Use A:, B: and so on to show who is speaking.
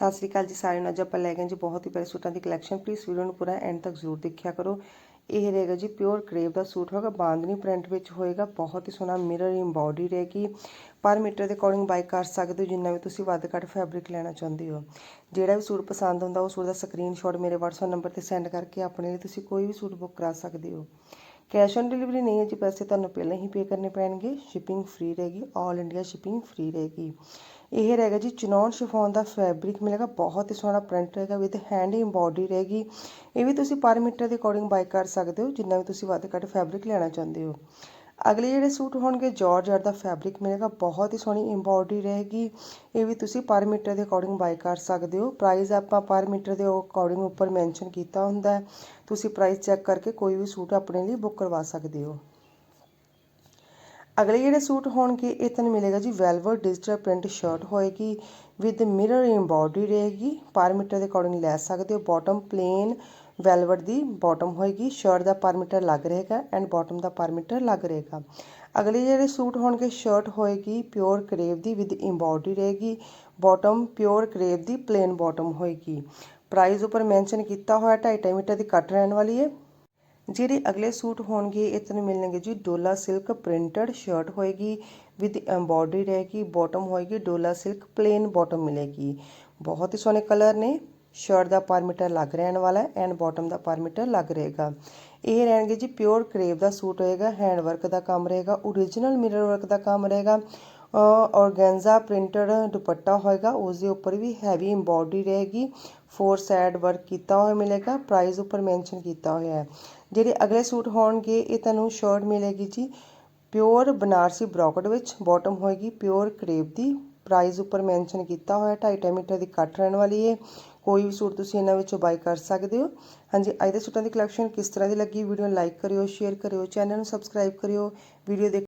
A: ਸਤਿ ਸ੍ਰੀ ਅਕਾਲ ਜੀ ਸਾਰਿਆਂ ਨੂੰ। ਅੱਜ ਆਪਾਂ ਲੈ ਗਏ ਜੀ ਬਹੁਤ ਹੀ ਪਿਆਰੇ ਸੂਟਾਂ ਦੀ ਕਲੈਕਸ਼ਨ ਪਲੀਜ਼ ਵੀਡੀਓ ਨੂੰ ਪੂਰਾ ਐਂਡ ਤੱਕ ਜ਼ਰੂਰ ਦੇਖਿਆ ਕਰੋ। ਇਹ ਰਹੇਗਾ ਜੀ ਪਿਓਰ ਕਰੇਵ ਦਾ ਸੂਟ ਹੋਗਾ ਬਾਂਦਨੀ ਪ੍ਰਿੰਟ ਵਿੱਚ ਹੋਏਗਾ, ਬਹੁਤ ਹੀ ਸੋਹਣਾ ਮਿਰਰ ਇੰਬੋਡੀ ਰਹੇਗੀ। ਪਰ ਮੀਟਰ ਦੇ ਅਕੋਰਡਿੰਗ ਬਾਈ ਕਰ ਸਕਦੇ ਹੋ, ਜਿੰਨਾ ਵੀ ਤੁਸੀਂ ਵੱਧ ਘੱਟ ਫੈਬਰਿਕ ਲੈਣਾ ਚਾਹੁੰਦੇ ਹੋ। ਜਿਹੜਾ ਵੀ ਸੂਟ ਪਸੰਦ ਹੁੰਦਾ, ਉਹ ਸੂਟ ਦਾ ਸਕਰੀਨਸ਼ਾਟ ਮੇਰੇ WhatsApp ਨੰਬਰ ਤੇ ਸੈਂਡ ਕਰਕੇ ਆਪਣੇ ਲਈ ਤੁਸੀਂ ਕੋਈ ਵੀ ਸੂਟ ਬੁੱਕ ਕਰਾ ਸਕਦੇ ਹੋ। ਕੈਸ਼ ਔਨ ਡਿਲੀਵਰੀ ਨਹੀਂ ਹੈ ਜੀ, ਪੈਸੇ ਤੁਹਾਨੂੰ ਪਹਿਲਾਂ ਹੀ ਪੇ ਕਰਨੇ ਪੈਣਗੇ। ਸ਼ਿਪਿੰਗ ਫ੍ਰੀ ਰਹੇਗੀ 올 ਇੰਡੀਆ ਸ਼ਿਪਿੰਗ ਫ੍ਰੀ ਰਹੇਗੀ। ਇਹ ਰਹੇਗਾ ਜੀ ਚਨੌਨ ਸ਼ਿਫੋਨ ਦਾ ਫੈਬਰਿਕ ਮਿਲੇਗਾ, ਬਹੁਤ ਹੀ ਸੋਹਣਾ ਪ੍ਰਿੰਟ ਰਹੇਗਾ ਵਿਦ ਹੈਂਡ ਐਮਬੋਡੀ ਰਹੇਗੀ। ਇਹ ਵੀ ਤੁਸੀਂ ਪਰ ਮੀਟਰ ਦੇ ਅਕੋਰਡਿੰਗ ਬਾਈ ਕਰ ਸਕਦੇ ਹੋ, ਜਿੰਨਾ ਵੀ ਤੁਸੀਂ ਵੱਧ ਘੱਟ ਫੈਬਰਿਕ ਲੈਣਾ ਚਾਹੁੰਦੇ ਹੋ। ਅਗਲੇ ਜਿਹੜੇ ਸੂਟ ਹੋਣਗੇ ਜਾਰਜਟ ਦਾ ਫੈਬਰਿਕ ਮਿਲੇਗਾ, ਬਹੁਤ ਹੀ ਸੋਹਣੀ ਐਮਬੋਡੀ ਰਹੇਗੀ। ਇਹ ਵੀ ਤੁਸੀਂ ਪਰ ਮੀਟਰ ਦੇ ਅਕੋਰਡਿੰਗ ਬਾਈ ਕਰ ਸਕਦੇ ਹੋ। ਪ੍ਰਾਈਸ ਆਪਾਂ ਪਰ ਮੀਟਰ ਦੇ ਅਕੋਰਡਿੰਗ ਉੱਪਰ ਮੈਂਸ਼ਨ ਕੀਤਾ ਹੁੰਦਾ ਹੈ। ਤੁਸੀਂ ਪ੍ਰਾਈਸ ਚੈੱਕ ਕਰਕੇ ਕੋਈ ਵੀ ਸੂਟ ਆਪਣੇ ਲਈ ਬੁੱਕ ਕਰਵਾ ਸਕਦੇ ਹੋ। ਅਗਲੇ ਜਿਹੜੇ ਸੂਟ ਹੋਣਗੇ, ਇਹ ਤੁਹਾਨੂੰ ਮਿਲੇਗਾ ਜੀ ਵੈਲਵਟ ਡਿਜੀਟਲ ਪ੍ਰਿੰਟ ਸ਼ਰਟ ਹੋਏਗੀ ਵਿਦ ਮਿਰਰ ਐਮਬੋਡੀ ਰਹੇਗੀ। ਪਰ ਮੀਟਰ ਦੇ ਅਕੋਰਡਿੰਗ ਲੈ ਸਕਦੇ ਹੋ। ਬਾਟਮ ਪਲੇਨ ਵੈਲਵਟ ਦੀ ਬਾਟਮ ਹੋਏਗੀ। ਸ਼ਰਟ ਦਾ ਪਰ ਮੀਟਰ ਲੱਗ ਰਹੇਗਾ ਐਂਡ ਬਾਟਮ ਦਾ ਪਰ ਮੀਟਰ ਲੱਗ ਰਹੇਗਾ। ਅਗਲੇ ਜਿਹੜੇ ਸੂਟ ਹੋਣਗੇ ਸ਼ਰਟ ਹੋਏਗੀ ਪਿਓਰ ਕਰੇਵ ਦੀ ਵਿਦ ਐਮਬੋਡੀ ਰਹੇਗੀ। ਬਾਟਮ ਪਿਓਰ ਕਰੇਵ ਦੀ ਪਲੇਨ ਬਾਟਮ ਹੋਏਗੀ। ਪ੍ਰਾਈਸ ਉੱਪਰ ਮੈਂਸ਼ਨ ਕੀਤਾ ਹੋਇਆ 2.5 ਮੀਟਰ ਦੀ ਕੱਟ ਰਹਿਣ ਵਾਲੀ ਹੈ। ਜਿਹੜੇ ਅਗਲੇ ਸੂਟ ਹੋਣਗੇ, ਇਹ ਤੁਹਾਨੂੰ ਮਿਲਣਗੇ ਜੀ ਡੋਲਾ ਸਿਲਕ ਪ੍ਰਿੰਟਡ ਸ਼ਰਟ ਹੋਏਗੀ ਵਿਦ ਐਮਬੋਡਰੀ ਰਹੇਗੀ ਬਾਟਮ ਹੋਏਗੀ ਡੋਲਾ ਸਿਲਕ ਪਲੇਨ ਬਾਟਮ ਮਿਲੇਗੀ। ਬਹੁਤ ਹੀ ਸੋਹਣੇ ਕਲਰ ਨੇ ਸ਼ਰਟ ਦਾ ਪਰ ਮੀਟਰ ਲੱਗ ਰਹਿਣ ਵਾਲਾ ਹੈ ਐਂਡ ਬਾਟਮ ਦਾ ਪਰ ਮੀਟਰ ਲੱਗ ਰਹੇਗਾ। ਇਹ ਰਹਿਣਗੇ ਜੀ ਪਿਓਰ ਕਰੇਵ ਦਾ ਸੂਟ ਹੋਏਗਾ ਹੈਂਡ ਵਰਕ ਦਾ ਕੰਮ ਰਹੇਗਾ ਓਰੀਜਨਲ ਮਿਰਰ ਵਰਕ ਦਾ ਕੰਮ ਰਹੇਗਾ। ਔਰਗੈਂਜ਼ਾ ਪ੍ਰਿੰਟਡ ਦੁਪੱਟਾ ਹੋਏਗਾ ਉਸ ਦੇ ਉੱਪਰ ਵੀ ਹੈਵੀ ਐਮਬੋਡਰੀ ਰਹੇਗੀ ਫੋਰ ਸਾਈਡ ਵਰਕ ਕੀਤਾ ਹੋਇਆ ਮਿਲੇਗਾ ਪ੍ਰਾਈਸ ਉੱਪਰ ਮੈਂਸ਼ਨ ਕੀਤਾ ਹੋਇਆ ਹੈ। ਜਿਹੜੇ ਅਗਲੇ ਸੂਟ ਹੋਣਗੇ, ਇਹ ਤੁਹਾਨੂੰ ਸ਼ਰਟ ਮਿਲੇਗੀ ਜੀ ਪਿਓਰ ਬਨਾਰਸੀ ਬ੍ਰੋਕਟ ਵਿੱਚ ਬਾਟਮ ਹੋਏਗੀ ਪਿਓਰ ਕਰੇਪ ਦੀ ਪ੍ਰਾਈਸ ਉੱਪਰ ਮੈਂਸ਼ਨ ਕੀਤਾ ਹੋਇਆ 2.5 ਮੀਟਰ ਦੀ ਕੱਟ ਰਹਿਣ ਵਾਲੀ ਹੈ। ਕੋਈ ਵੀ ਸੂਟ ਤੁਸੀਂ ਇਹਨਾਂ ਵਿੱਚੋਂ ਬਾਈ ਕਰ ਸਕਦੇ ਹੋ। ਹਾਂਜੀ, ਅੱਜ ਦੇ ਸੂਟਾਂ ਦੀ ਕਲੈਕਸ਼ਨ ਕਿਸ ਤਰ੍ਹਾਂ ਦੀ ਲੱਗੀ ਵੀਡੀਓ ਨੂੰ ਲਾਈਕ ਕਰਿਓ ਸ਼ੇਅਰ ਕਰਿਓ ਚੈਨਲ ਨੂੰ ਸਬਸਕ੍ਰਾਈਬ ਕਰਿਓ ਵੀਡੀਓ ਦੇ